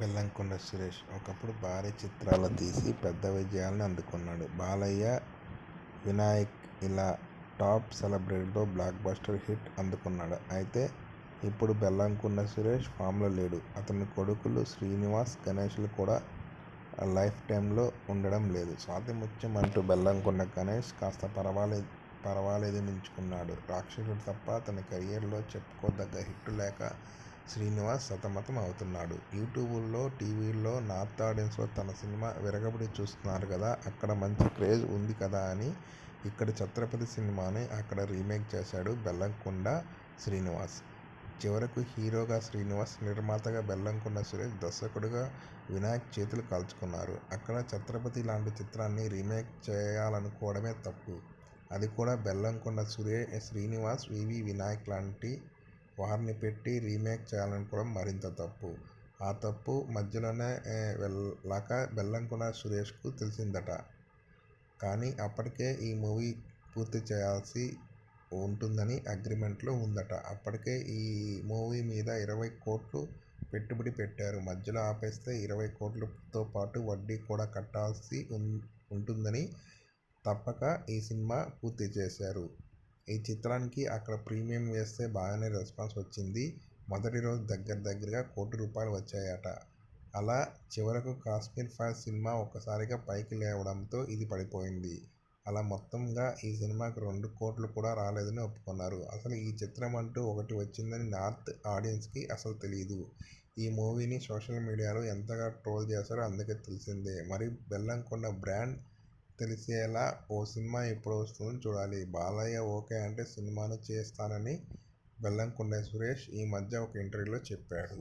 బెల్లంకొండ సురేష్ ఒకప్పుడు భారీ చిత్రాలు తీసి పెద్ద విజయాలను అందుకున్నాడు. బాలయ్య, వినాయక్ ఇలా టాప్ సెలబ్రిటీతో బ్లాక్ బస్టర్ హిట్ అందుకున్నాడు. అయితే ఇప్పుడు బెల్లంకొండ సురేష్ ఫామ్లో లేడు. అతని కొడుకులు శ్రీనివాస్, గణేష్లు కూడా లైఫ్ టైంలో ఉండడం లేదు. స్వాతిముత్యం అంటూ బెల్లంకొండ గణేష్ కాస్త పరవళ్ళనిపించుకున్నాడు. రాక్షసుడు తప్ప తన కెరియర్లో చెప్పుకోదగ్గ హిట్ లేక శ్రీనివాస్ సతమతం అవుతున్నాడు. యూట్యూబ్లో, టీవీల్లో నార్త్ ఆడియన్స్లో తన సినిమా విరగబడి చూస్తున్నారు కదా, అక్కడ మంచి క్రేజ్ ఉంది కదా అని ఇక్కడ ఛత్రపతి సినిమాని అక్కడ రీమేక్ చేశాడు బెల్లంకొండ శ్రీనివాస్. చివరకు హీరోగా శ్రీనివాస్, నిర్మాతగా బెల్లంకొండ సురేష్, దర్శకుడుగా వినాయక్ చేతులు కాల్చుకున్నారు. అక్కడ ఛత్రపతి లాంటి చిత్రాన్ని రీమేక్ చేయాలనుకోవడమే తప్పు. అది కూడా బెల్లంకొండ శ్రీనివాస్, వివి వినాయక్ లాంటి వారిని పెట్టి రీమేక్ చేయాలనుకోవడం మరింత తప్పు. ఆ తప్పు మధ్యలోనే వెళ్ళాక బెల్లంకొండ సురేష్కు తెలిసిందట. కానీ అప్పటికే ఈ మూవీ పూర్తి చేయాల్సి ఉంటుందని అగ్రిమెంట్లో ఉందట. అప్పటికే ఈ మూవీ మీద ఇరవై కోట్లు పెట్టుబడి పెట్టారు. మధ్యలో ఆపేస్తే ఇరవై కోట్లతో పాటు వడ్డీ కూడా కట్టాల్సి ఉంటుందని తప్పక ఈ సినిమా పూర్తి చేశారు. ఈ చిత్రానికి అక్కడ ప్రీమియం వేస్తే బాగానే రెస్పాన్స్ వచ్చింది. మొదటి రోజు దగ్గర దగ్గరగా కోటి రూపాయలు వచ్చాయట. అలా చివరకు కాశ్మీర్ ఫైల్స్ సినిమా ఒక్కసారిగా పైకి లేవడంతో ఇది పడిపోయింది. అలా మొత్తంగా ఈ సినిమాకి రెండు కోట్లు కూడా రాలేదని ఒప్పుకున్నారు. అసలు ఈ చిత్రం అంటూ ఒకటి వచ్చిందని నార్త్ ఆడియన్స్కి అసలు తెలియదు ఈ మూవీని సోషల్ మీడియాలో ఎంతగా ట్రోల్ చేశారో అందరికీ తెలిసిందే. మరి బెల్లంకొండ బ్రాండ్ తెలిసేలా ఓ సినిమా ఎప్పుడు వస్తుందో చూడాలి. బాలయ్య ఓకే అంటే సినిమాను చేస్తానని బెల్లంకొండ సురేష్ ఈ మధ్య ఒక ఇంటర్వ్యూలో చెప్పాడు.